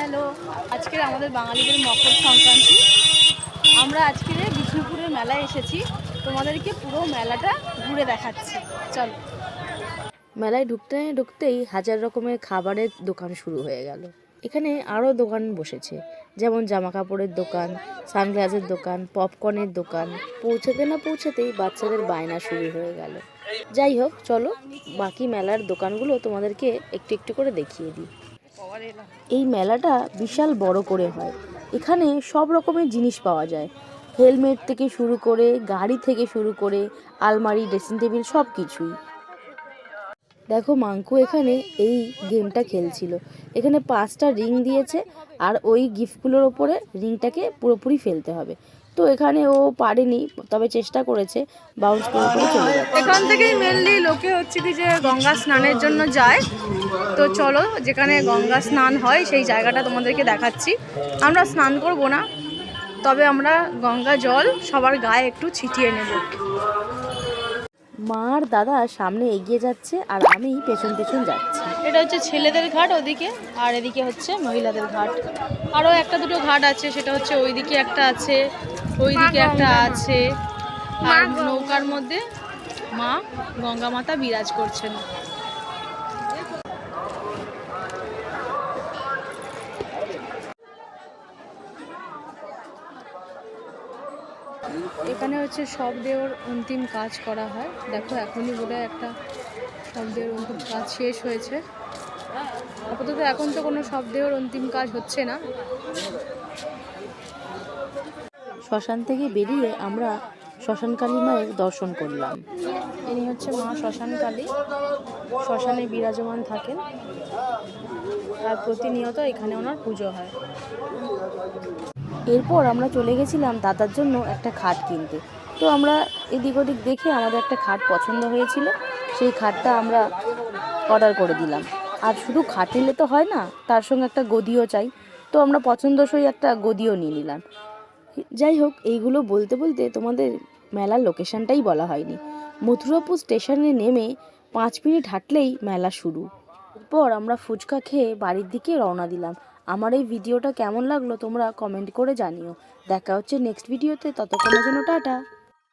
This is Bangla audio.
হ্যালো আজকের আমাদের বাঙালিদের মকর সংক্রান্তি। আমরা আজকে বিষ্ণুপুরের মেলায় এসেছি। তোমাদেরকে পুরো মেলাটা ঘুরে দেখাচ্ছি। চলো। মেলায় ঢুকতে ঢুকতেই হাজার রকমের খাবারের দোকান শুরু হয়ে গেল। এখানে আরও দোকান বসেছে। যেমন জামা কাপড়ের দোকান, সানগ্লাসের দোকান, পপকর্নের দোকান। পৌঁছাতে না পৌঁছাতেই বাচ্চাদের বায়না শুরু হয়ে গেল। যাই হোক, চলো বাকি মেলার দোকানগুলো তোমাদেরকে একটু একটু করে দেখিয়ে দিই। এই মেলাটা বিশাল বড় করে হয়। এখানে সব রকমের জিনিস পাওয়া যায়। হেলমেট থেকে শুরু করে, গাড়ি থেকে শুরু করে, আলমারি, ড্রেসিং টেবিল, সব কিছুই। দেখো মাঙ্কু এখানে এই গেমটা খেলছিল। এখানে পাঁচটা রিং দিয়েছে আর ওই গিফটগুলোর ওপরে রিংটাকে পুরোপুরি ফেলতে হবে। তো এখানে ও পারেনি, তবে চেষ্টা করেছে বাউন্স করে এখান থেকেই মেনলি লোকে হচ্ছে কি যে গঙ্গা স্নানের জন্য যায়। তো চলো যেখানে গঙ্গা স্নান হয় সেই জায়গাটা তোমাদেরকে দেখাচ্ছি। আমরা স্নান করব না তবে আমরা গঙ্গা জল সবার গায়ে একটু ছিটিয়ে নেব। মার দাদা সামনে এগিয়ে যাচ্ছে আর আমি পেছন পেছন যাচ্ছি। এটা হচ্ছে ছেলেদের ঘাট ওদিকে আর এদিকে হচ্ছে মহিলাদের ঘাট। আরও একটা দুটো ঘাট আছে সেটা হচ্ছে ওইদিকে একটা আছে ওইদিকে একটা আছে। আর নৌকার মধ্যে মা গঙ্গা মাতা বিরাজ করছেন। এখানে হচ্ছে সব দেওর অন্তিম কাজ করা হয়। দেখো এখনই বোধহয় একটা সব শব্দের অন্তিম কাজ শেষ হয়েছে। আপাতত এখন তো কোনো সব শব্দের অন্তিম কাজ হচ্ছে না। শ্মশান থেকে বেরিয়ে আমরা শ্মশান কালী মায়ের দর্শন করলাম। ইনি হচ্ছে মা শ্মশান কালী। শ্মশানে বিরাজমান থাকেন। আর প্রতিনিয়ত এখানে ওনার পুজো হয়। এরপর আমরা চলে গেছিলাম দাদার জন্য একটা খাট কিনতে। তো আমরা এদিক ওদিক দেখে আমাদের একটা খাট পছন্দ হয়েছিল, সেই খাটটা আমরা অর্ডার করে দিলাম। আর শুধু খাট নিলে তো হয় না, তার সঙ্গে একটা গদিও চাই। তো আমরা পছন্দসই একটা গদিও নিয়ে নিলাম। যাই হোক, এইগুলো বলতে বলতে তোমাদের মেলার লোকেশনটাই বলা হয়নি। মথুরাপুর স্টেশনে নেমে পাঁচ মিনিট হাঁটলেই মেলা শুরু। এরপর আমরা ফুচকা খেয়ে বাড়ির দিকে রওনা দিলাম। আমার এই ভিডিওটা কেমন লাগল তোমরা কমেন্ট করে জানিও। দেখা হচ্ছে নেক্সট ভিডিওতে ততক্ষণের জন্য টাটা।